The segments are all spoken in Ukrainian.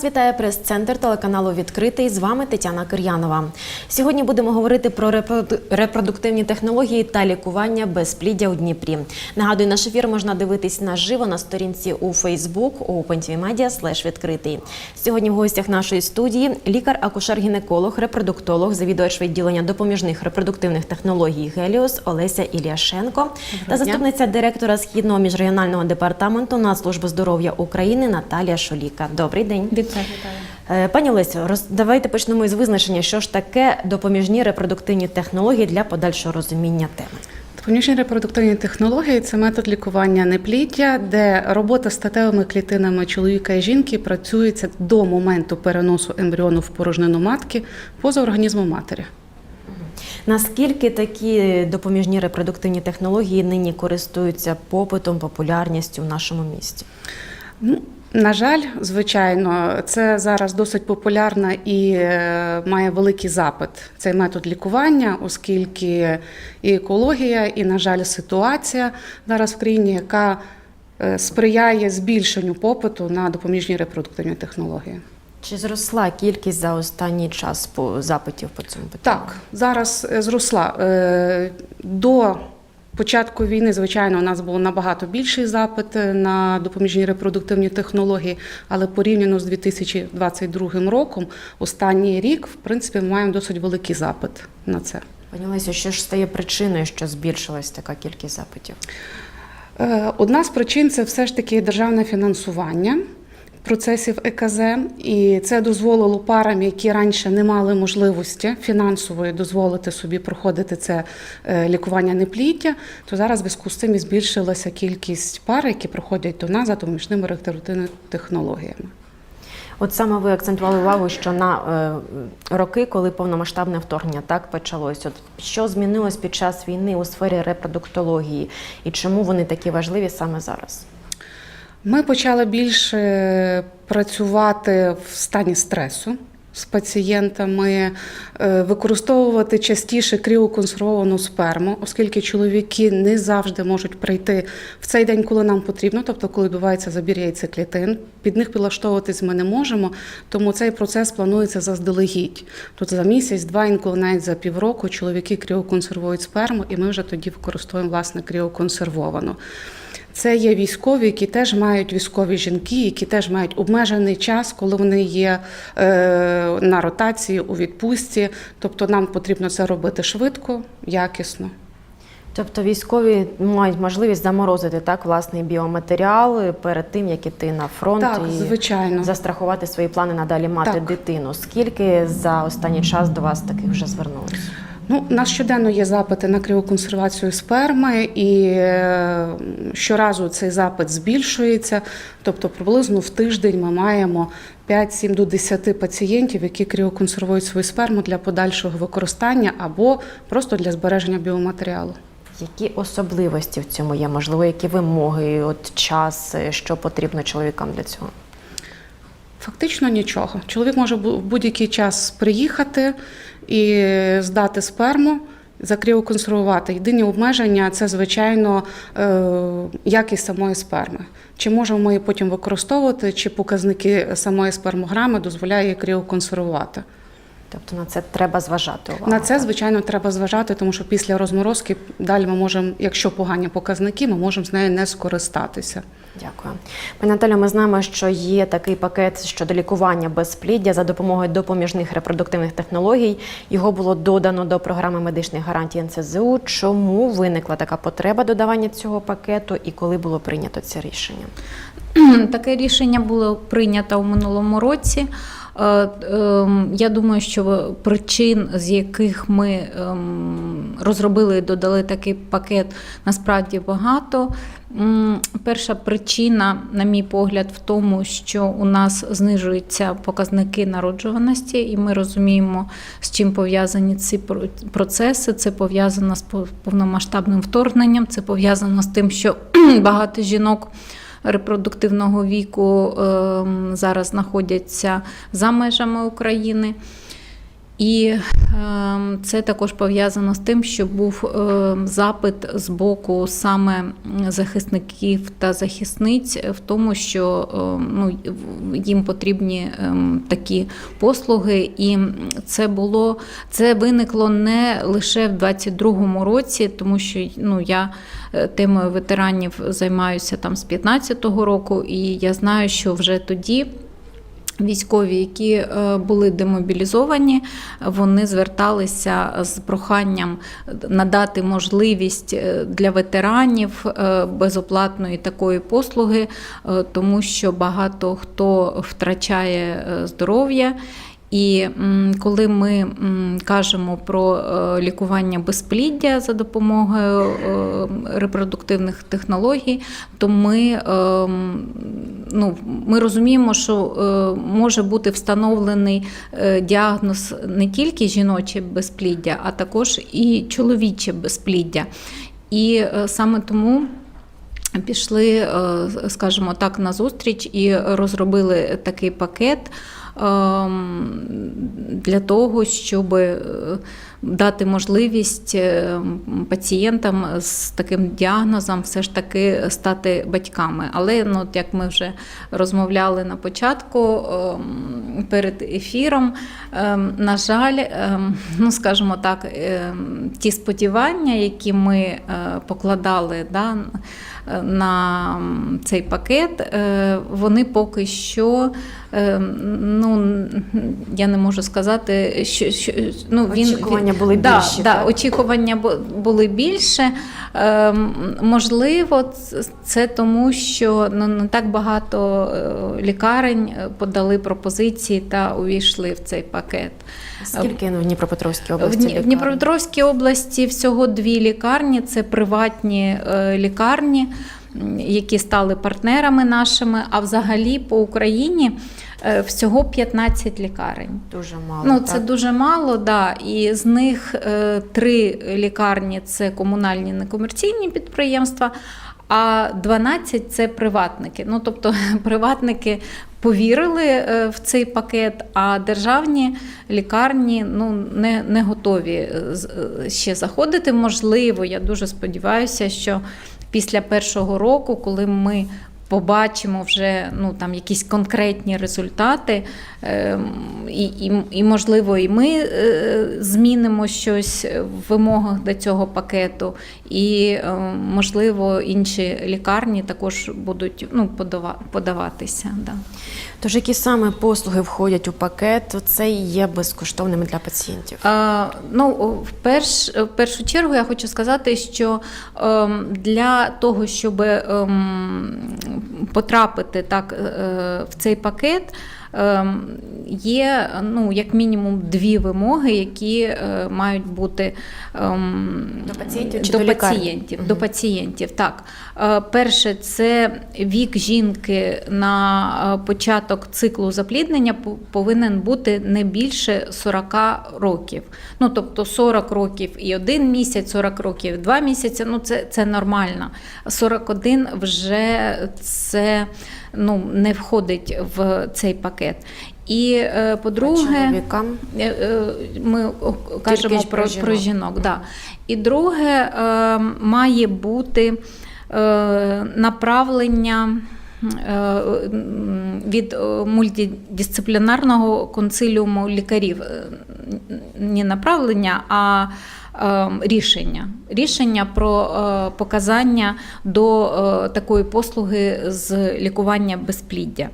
Вас вітає прес-центр телеканалу Відкритий. З вами Тетяна Кир'янова. Сьогодні будемо говорити про репроду- репродуктивні технології та лікування безпліддя у Дніпрі. Нагадую, наш ефір можна дивитись наживо на сторінці у Facebook у OpenTVMedia відкритий. Сьогодні в гостях нашої студії лікар-акушер-гінеколог, репродуктолог, завідувач відділення допоміжних репродуктивних технологій Геліос Олеся Ілляшенко та заступниця директора Східного міжрегіонального департаменту Нацслужби здоров'я України Наталія Шоліка. Добрий день. Е, Пані Лесю, роз... давайте почнемо із визначення, що ж таке допоміжні репродуктивні технології для подальшого розуміння теми. Допоміжні репродуктивні технології це метод лікування непліддя, де робота з статевими клітинами чоловіка і жінки працюється до моменту переносу ембріону в порожнину матки поза організмом матері. Наскільки такі допоміжні репродуктивні технології нині користуються попитом, популярністю в нашому місті? Ну, на жаль, звичайно, це зараз досить популярна і е, має великий запит цей метод лікування, оскільки і екологія, і, на жаль, ситуація зараз в країні, яка е, сприяє збільшенню попиту на допоміжні репродуктивні технології. Чи зросла кількість за останній час по запитів по цьому питанню? Так, зараз е, зросла. До початку війни, звичайно, у нас був набагато більший запит на допоміжні репродуктивні технології, але порівняно з 2022 роком, останній рік, в принципі, ми маємо досить великий запит на це. Пані Лесю, що ж стає причиною, що збільшилась така кількість запитів? Е, Одна з причин це все ж таки державне фінансування процесів ЕКЗ, і це дозволило парам, які раніше не мали можливості фінансової дозволити собі проходити це е, лікування непліддя, то зараз в зв'язку з цим і збільшилася кількість пар, які проходять до нас за допоміжними репродуктивними технологіями. От саме ви акцентували увагу, що на е, роки, коли повномасштабне вторгнення так почалось, от що змінилось під час війни у сфері репродуктології, і чому вони такі важливі саме зараз? Ми почали більше працювати в стані стресу з пацієнтами, е, використовувати частіше кріоконсервовану сперму, оскільки чоловіки не завжди можуть прийти в цей день, коли нам потрібно, тобто коли відбувається забір яйцеклітин. Під них підлаштовуватись ми не можемо, тому цей процес планується заздалегідь. Тут за місяць, два, інколи навіть за півроку чоловіки кріоконсервують сперму, і ми вже тоді використовуємо власне кріоконсервовану. Це є військові, які теж мають військові жінки, які теж мають обмежений час, коли вони є е, на ротації у відпустці. Тобто нам потрібно це робити швидко, якісно. Тобто військові мають можливість заморозити так власний біоматеріал перед тим, як іти на фронт Так, і звичайно. застрахувати свої плани надалі мати Так. дитину. Скільки за останній час до вас таких вже звернулося? Ну, у нас щоденно є запити на кріоконсервацію сперми, і е, щоразу цей запит збільшується. Тобто, приблизно в тиждень ми маємо 5-7 до 10 пацієнтів, які кріоконсервують свою сперму для подальшого використання або просто для збереження біоматеріалу. Які особливості в цьому є? Можливо, які вимоги, от час, е, що потрібно чоловікам для цього? Фактично нічого. Чоловік може в будь-який час приїхати і здати сперму, закріоконсервувати. Єдині обмеження це, звичайно, е, якість самої сперми. Чи можемо ми її потім використовувати, чи показники самої спермограми дозволяє кріоконсервувати. Тобто на це треба зважати увагу. На це, звичайно, треба зважати, тому що після розморозки далі ми можемо, якщо погані показники, ми можемо з нею не скористатися. Дякую. Пані Наталю, ми знаємо, що є такий пакет щодо лікування безпліддя за допомогою допоміжних репродуктивних технологій. Його було додано до програми медичних гарантій НСЗУ. Чому виникла така потреба додавання цього пакету і коли було прийнято це рішення? Таке рішення було прийнято у минулому році. Е, ем, Я думаю, що причин, з яких ми ем, розробили і додали такий пакет, насправді багато. Перша причина, на мій погляд, в тому, що у нас знижуються показники народжуваності, і ми розуміємо, з чим пов'язані ці процеси. Це пов'язано з повномасштабним вторгненням, це пов'язано з тим, що багато жінок репродуктивного віку ем, зараз знаходяться за межами України. І ем, це також пов'язано з тим, що був ем, запит з боку саме захисників та захисниць в тому, що ем, ну, їм потрібні такі послуги, і це було це виникло не лише в 22-му році, тому що ну я е, темою ветеранів займаюся там з 15-го року, і я знаю, що вже тоді. Військові, які е, були демобілізовані, вони зверталися з проханням надати можливість е, для ветеранів е, безоплатної такої послуги, тому що багато хто втрачає здоров'я. І коли ми кажемо про е, лікування безпліддя за допомогою е, репродуктивних технологій, то ми, е, ну, ми розуміємо, що може бути встановлений діагноз не тільки жіноче безпліддя, а також і чоловіче безпліддя. І саме тому. Пішли, скажімо так, на зустріч і розробили такий пакет для того, щоб е, дати можливість е, пацієнтам з таким діагнозом все ж таки стати батьками. Але ну, як ми вже розмовляли на початку ем, перед ефіром, ем, на жаль, ем, ну скажімо так, ем, ті сподівання, які ми е, покладали да, на цей пакет, е, вони поки що, е, ну я не можу сказати, що, що ну, він Очікування були да, більші, Да, так? очікування були більше. Е, можливо, це тому, що ну, не так багато лікарень подали пропозиції та увійшли в цей пакет. Скільки ну, в Дніпропетровській області? В? Дніпропетровській області всього дві лікарні це приватні е, лікарні, які стали партнерами нашими. А взагалі по Україні е, всього 15 лікарень. Дуже мало. Ну, так? це дуже мало, да. І з них е, три лікарні це комунальні некомерційні підприємства, а 12 це приватники. Ну, тобто приватники повірили е, в цей пакет, а державні лікарні ну, не, не готові е, е, ще заходити. Можливо, я дуже сподіваюся, що після першого року, коли ми побачимо вже ну, там, якісь конкретні результати, і, і, і, можливо, і ми змінимо щось в вимогах до цього пакету, і, можливо, інші лікарні також будуть ну, подаватися. Да. Тож які саме послуги входять у пакет, це є безкоштовними для пацієнтів? Е, Ну, в, перш, в першу чергу я хочу сказати, що ем, для того, щоб ем, потрапити так е, в цей пакет, є ну, як мінімум дві вимоги, які е, мають бути ем, До пацієнтів чи до, до пацієнтів. Мгм. До пацієнтів, так. Е, Перше, це вік жінки на е, початок циклу запліднення повинен бути не більше 40 років. Ну, тобто 40 років і один місяць, 40 років і два місяці, ну це, це нормально. 41 вже це ну, не входить в цей пакет. І, е, по-друге? Е, е, Ми кажемо про, про про жінок. жінок. Да. І друге, має бути направлення. Від мультидисциплінарного консиліуму лікарів не направлення, а рішення. Рішення про е, показання до е, такої послуги з лікування безпліддя.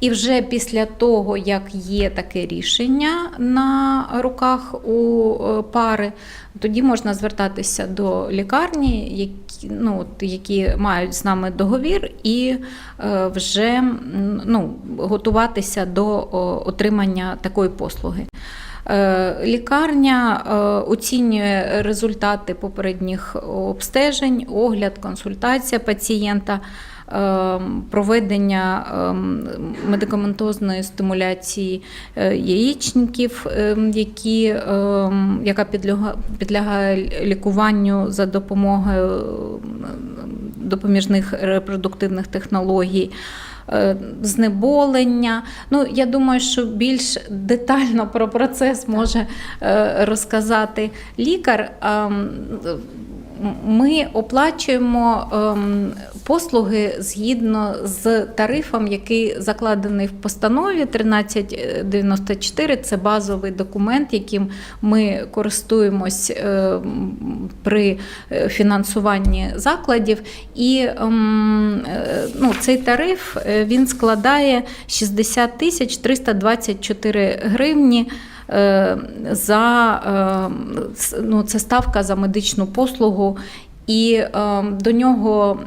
І вже після того, як є таке рішення на руках у е, пари, тоді можна звертатися до лікарні, які, ну, які мають з нами договір, і вже ну, готуватися до отримання такої послуги. Е, Лікарня е, оцінює результати попередніх обстежень, огляд, консультація пацієнта, е, проведення медикаментозної стимуляції яєчників, які, яка підлягає лікуванню за допомогою допоміжних репродуктивних технологій. Е, знеболення. Ну, я думаю, що більш детально про процес може е, розказати лікар. Ми оплачуємо ем, послуги згідно з тарифом, який закладений в постанові 1394. Це базовий документ, яким ми користуємось ем, при е, фінансуванні закладів. І ем, е, ну, цей тариф е, він складає 60 тисяч 324 гривні. Е, За е, ну, це ставка за медичну послугу, і е, до нього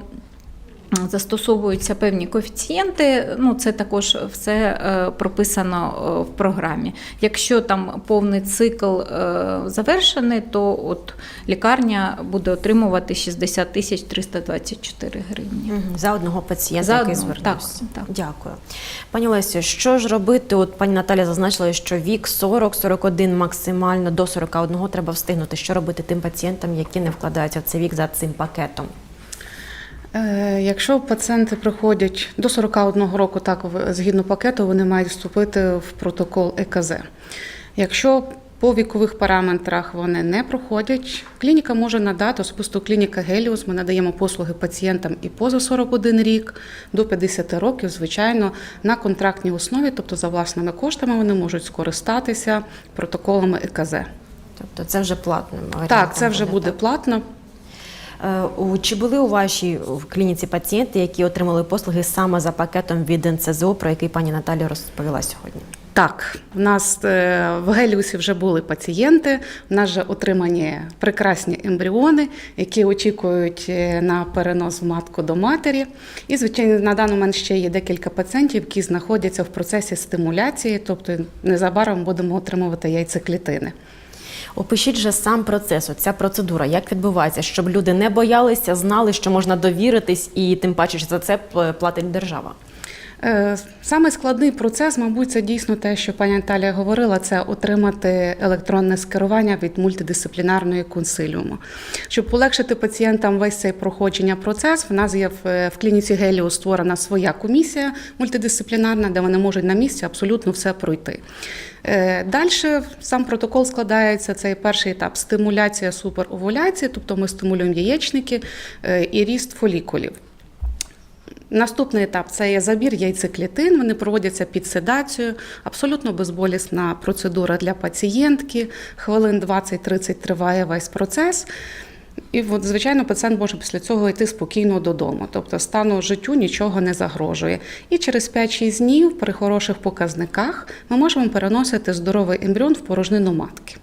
застосовуються певні коефіцієнти. Ну, це також все е, прописано е, в програмі. Якщо там повний цикл е, завершений, то от лікарня буде отримувати 60 тисяч 324 гривні. За одного пацієнта, За який звернувся. так, так. Дякую. Пані Лесю, що ж робити? От пані Наталя зазначила, що вік 40-41 максимально до 41 треба встигнути. Що робити тим пацієнтам, які не вкладаються в цей вік за цим пакетом? Е, Якщо пацієнти приходять до 41 року, так згідно пакету, вони мають вступити в протокол ЕКЗ. Якщо по вікових параметрах вони не проходять, клініка може надати, особисто клініка Геліус, ми надаємо послуги пацієнтам і поза 41 рік, до 50 років, звичайно, на контрактній основі, тобто за власними коштами вони можуть скористатися протоколами ЕКЗ. Тобто це вже варіантом Так, це вже буде так? платно. Е, Чи були у вашій в клініці пацієнти, які отримали послуги саме за пакетом від НЦЗО, про який пані Наталя розповіла сьогодні? Так, в нас е, в Геліусі вже були пацієнти. В нас вже отримані прекрасні ембріони, які очікують е, на перенос в матку до матері. І, звичайно, на даний момент ще є декілька пацієнтів, які знаходяться в процесі стимуляції, тобто незабаром будемо отримувати яйцеклітини. Опишіть же сам процес, ця процедура, як відбувається, щоб люди не боялися, знали, що можна довіритись, і тим паче що за це платить держава. Е, Саме складний процес, мабуть, це дійсно те, що пані Наталія говорила, це отримати електронне скерування від мультидисциплінарної консиліуму. Щоб полегшити пацієнтам весь цей проходження процес, в нас є в, в клініці Геліо створена своя комісія мультидисциплінарна, де вони можуть на місці абсолютно все пройти. Далі сам протокол складається. Цей перший етап стимуляція суперовуляції, тобто ми стимулюємо яєчники е, і ріст фолікулів. Наступний етап це є забір яйцеклітин. Вони проводяться під седацією, абсолютно безболісна процедура для пацієнтки. Хвилин 20-30 триває весь процес. І, от, звичайно, пацієнт може після цього йти спокійно додому, тобто стану життю нічого не загрожує. І через 5-6 днів при хороших показниках ми можемо переносити здоровий ембріон в порожнину матки.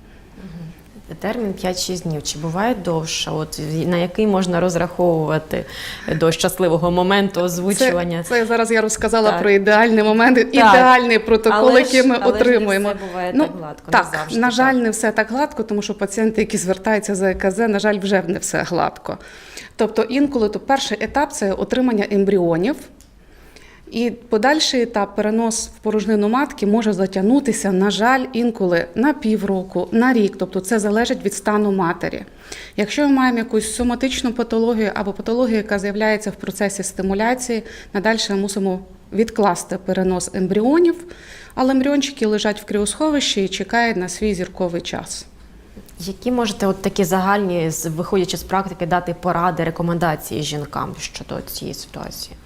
Термін 5-6 днів. Чи буває довше? От на який можна розраховувати до щасливого моменту озвучування? Це, це зараз я розказала Так. про ідеальний момент, ідеальний протокол, Але який ми але ж не отримуємо. все буває ну, так гладко, не завжди на жаль, так. не все так гладко, тому що пацієнти, які звертаються за ЕКЗ, на жаль, вже не все гладко. Тобто, інколи то перший етап це отримання ембріонів. І подальший етап перенос в порожнину матки може затягнутися, на жаль, інколи на півроку, на рік. Тобто це залежить від стану матері. Якщо ми маємо якусь соматичну патологію або патологію, яка з'являється в процесі стимуляції, надальше ми мусимо відкласти перенос ембріонів, але ембріончики лежать в кріосховищі і чекають на свій зірковий час. Які можете от такі загальні, виходячи з практики, дати поради, рекомендації жінкам щодо цієї ситуації?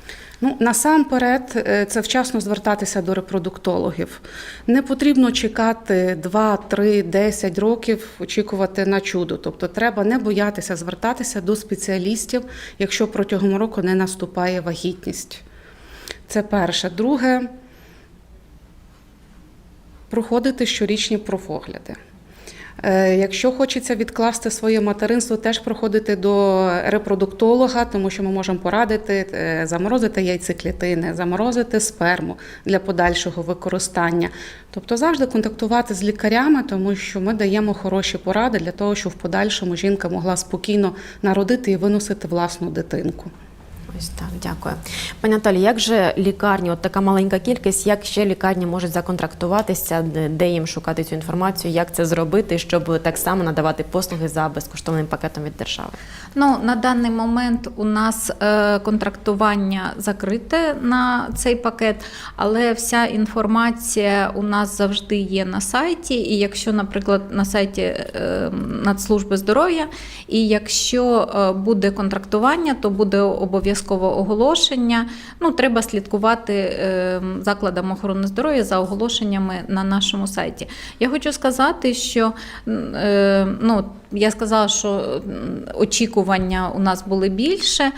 Ну, насамперед, е, це вчасно звертатися до репродуктологів. Не потрібно чекати 2, 3, 10 років, очікувати на чудо. Тобто треба не боятися звертатися до спеціалістів, якщо протягом року не наступає вагітність. Це перше. Друге, проходити щорічні профогляди. Е, Якщо хочеться відкласти своє материнство, теж проходити до репродуктолога, тому що ми можемо порадити е, заморозити яйцеклітини, заморозити сперму для подальшого використання. Тобто завжди контактувати з лікарями, тому що ми даємо хороші поради для того, щоб в подальшому жінка могла спокійно народити і виносити власну дитинку. Ось так, дякую. Пані Наталі, як же лікарні, от така маленька кількість, як ще лікарні можуть законтрактуватися, де, їм шукати цю інформацію, як це зробити, щоб так само надавати послуги за безкоштовним пакетом від держави? Ну, на даний момент у нас е, контрактування закрите на цей пакет, але вся інформація у нас завжди є на сайті. І якщо, наприклад, на сайті е, Нацслужби здоров'я, і якщо е, буде контрактування, то буде обов'язково оголошення. Ну, треба слідкувати е, закладам охорони здоров'я за оголошеннями на нашому сайті. Я хочу сказати, що е, ну, я сказала, що очікування у нас були більше.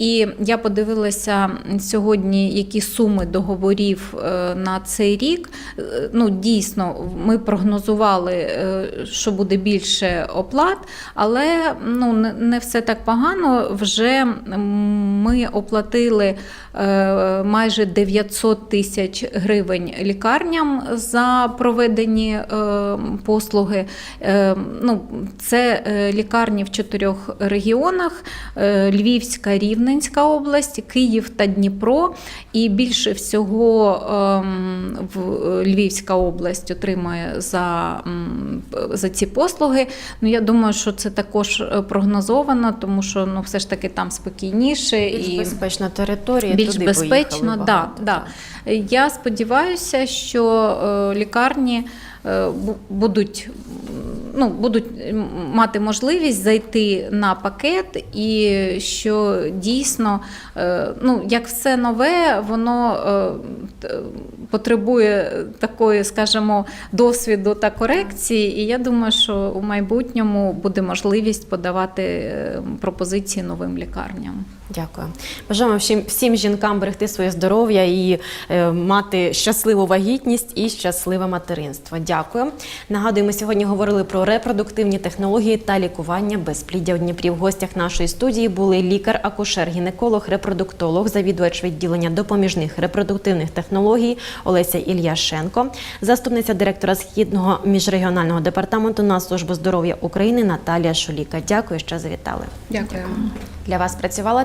І я подивилася сьогодні, які суми договорів е, на цей рік. Е, Ну, дійсно, ми прогнозували, е, що буде більше оплат, але ну, не- все так погано. Вже ми оплатили майже 900 тисяч гривень лікарням за проведені послуги. Ну, це лікарні в чотирьох регіонах: Львівська, Рівненська область, Київ та Дніпро. І більше всього ем, в е, Львівська область отримує за, за ці послуги. Ну, я думаю, що це також е, прогнозовано, тому що ну, все ж таки там спокійніше Більш і безпечна територія, більш туди безпечно. Да, да. Я сподіваюся, що е, лікарні будуть. Ну, будуть мати можливість зайти на пакет, і що дійсно, е, ну як все нове, воно е, потребує такої, скажімо, досвіду та корекції. І я думаю, що у майбутньому буде можливість подавати е, пропозиції новим лікарням. Дякую. Бажаємо всім, всім жінкам берегти своє здоров'я і е, мати щасливу вагітність і щасливе материнство. Дякую. Нагадую, ми сьогодні говорили про репродуктивні технології та лікування безпліддя у Дніпрі. В гостях нашої студії були лікар, акушер, гінеколог, репродуктолог, завідувач відділення допоміжних репродуктивних технологій Олеся Ільяшенко, заступниця директора східного міжрегіонального департаменту Нацслужби здоров'я України Наталія Шуліка. Дякую, що завітали. Дякую. Для вас працювала